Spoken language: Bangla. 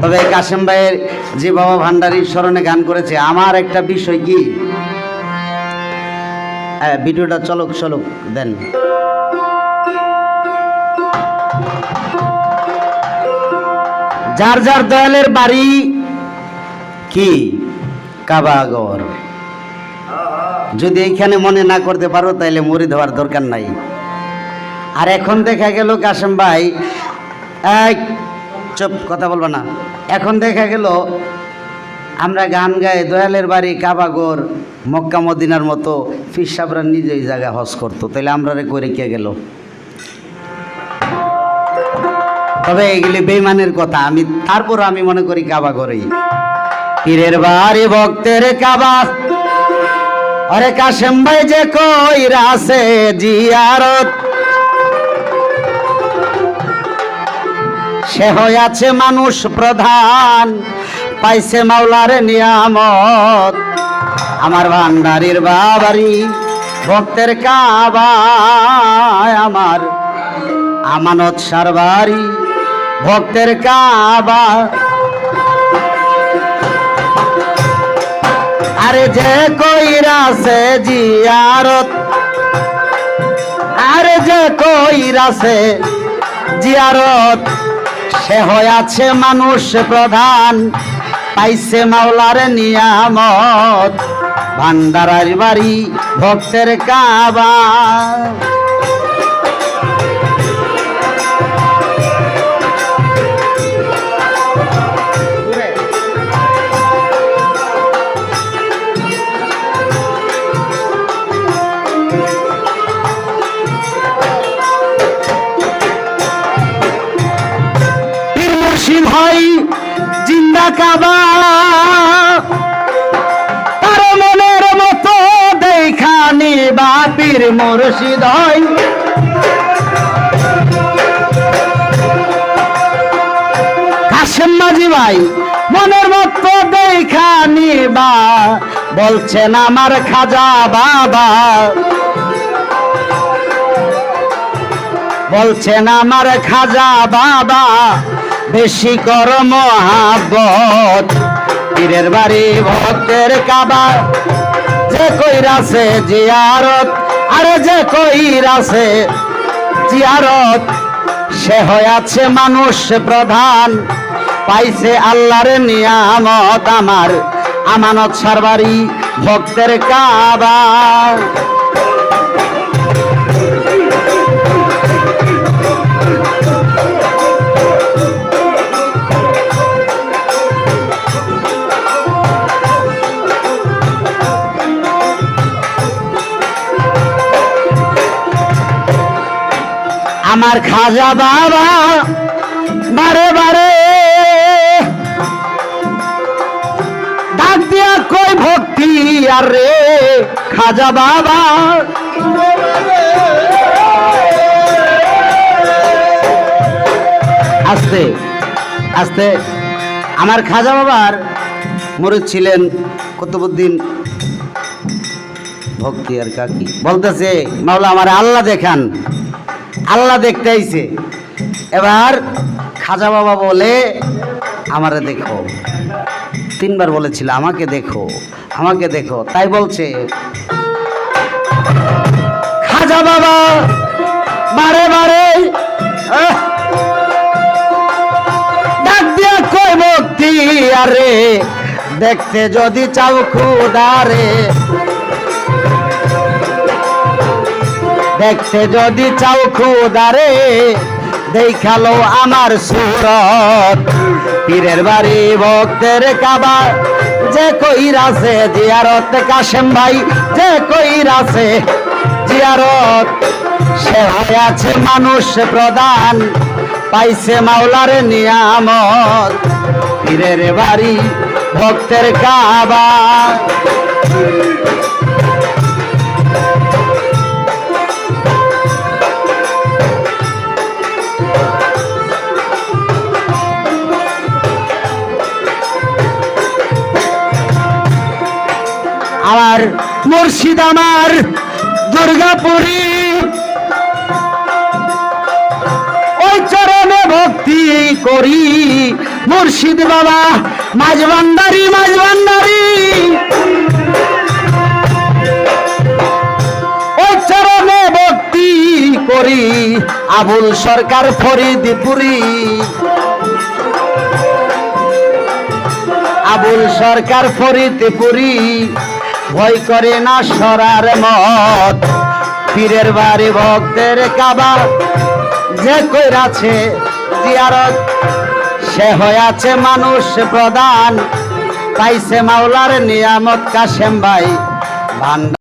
তবে কাশেম ভাইয়ের যে বাবা ভান্ডারীর স্মরণে গান করেছে আমার একটা বিষয় কি? হ্যাঁ, ভিডিওটা চলক চলক দেন। যার যার দয়ালের বাড়ি কি? কাবাগর যদি এইখানে মনে না করতে পারো তাহলে মরি দেওয়ার দরকার নাই। আর এখন দেখা গেল কাশেম ভাই এই চুপ কথা বলব না। এখন দেখা গেল, আমরা গান গাই দয়ালের বাড়ি কাবাগর, মক্কা মদিনার মতো ফির সাবরা নিজে ওই জায়গায় হজ করতো। তাহলে আমরা করে কে গেল? তবে এগুলি বেইমানের কথা। আমি, তারপর আমি মনে করি কাবা করেই পীরের বাড়ি ভক্তের কাবা। আরে কাশেম ভাই যে কই রাসে জিয়ারত। সে হইয়াছে মানুষ প্রধান, পাইছে মাওলার নিয়ামত। আমার ভান্ডারির বাবারি, ভক্তের কাবা আমার। আমানত সারবারি, ভক্তের কাবা আরে যে কইরাছে জিয়ারত, আরে যে কইরাছে জিয়ারত। সে হয়াছে মানুষ প্রধান পাইছে মাওলার নিয়ামত। ভান্ডারার বাড়ি ভক্তের কাবা। হয় জিন্দা কাবা। তার মনের মতো দেখানি বা পীর মুর্শিদ হয়। কাশেম মাঝি ভাই, মনের মতো দেখানি বা। বলছেন আমার খাজা বাবা। বলছেন আমার খাজা বাবা। বেশি কর মহাবত পীরের বাড়ি, ভক্তের কাবা যে কইরাছে জিয়ারত, আরে যে কইরাছে জিয়ারত, সে হয়াছে মানুষ প্রধান। পাইছে আল্লাহর নিয়ামত আমার। আমানত সারবারি ভক্তের কাবা আমার খাজা বাবা, বারে বারে। ডাক দিয়া কই ভক্তি আর রে, খাজা বাবা। আস্তে আস্তে। আমার খাজা বাবার মরিদ ছিলেন কুতুবুদ্দিন ভক্তি আর কাকি। বলতেছে, মাওলা আমার আল্লাহ দেখান। আল্লাহ দেখতে আইছে। এবার খাজা বাবা বলে, আমারে দেখো। তিনবার বলেছিল, আমাকে দেখো আমাকে দেখো। তাই বলছে, খাজা বাবা, বারে বারে ডাক দিয়া কই ভক্তি আরে, দেখতে যদি চাও খুদারে দেখতে যদি চাও খুদারে দেখাল আমার সুরত। পীরের বাড়ি ভক্তের কাবা যে কইরাছে জিয়ারত, কাশেম ভাই, যে কইরাছে জিয়ারত। সে আছে মানুষ প্রধান, পাইছে মাওলার নিয়ামত। পীরের বাড়ি ভক্তের কাবা আমার, মুর্শিদ আমার, দুর্গাপুরী। ওই চরণে ভক্তি করি, মুর্শিদ বাবা মাঝ ভান্ডারি মাঝ ভান্ডারি ওই চরণে ভক্তি করি, আবুল সরকার ফরিদপুরি। আবুল সরকার ফরিদপুরি। ভয় করে না সরার মত। পীরের বাড়ি ভক্তের কাবা যে কইরাছে জিয়ারত, সে হয়ে আছে মানুষ প্রদান পাইছে মাওলার নিয়ামত কাশেম ভাই ভান্ডার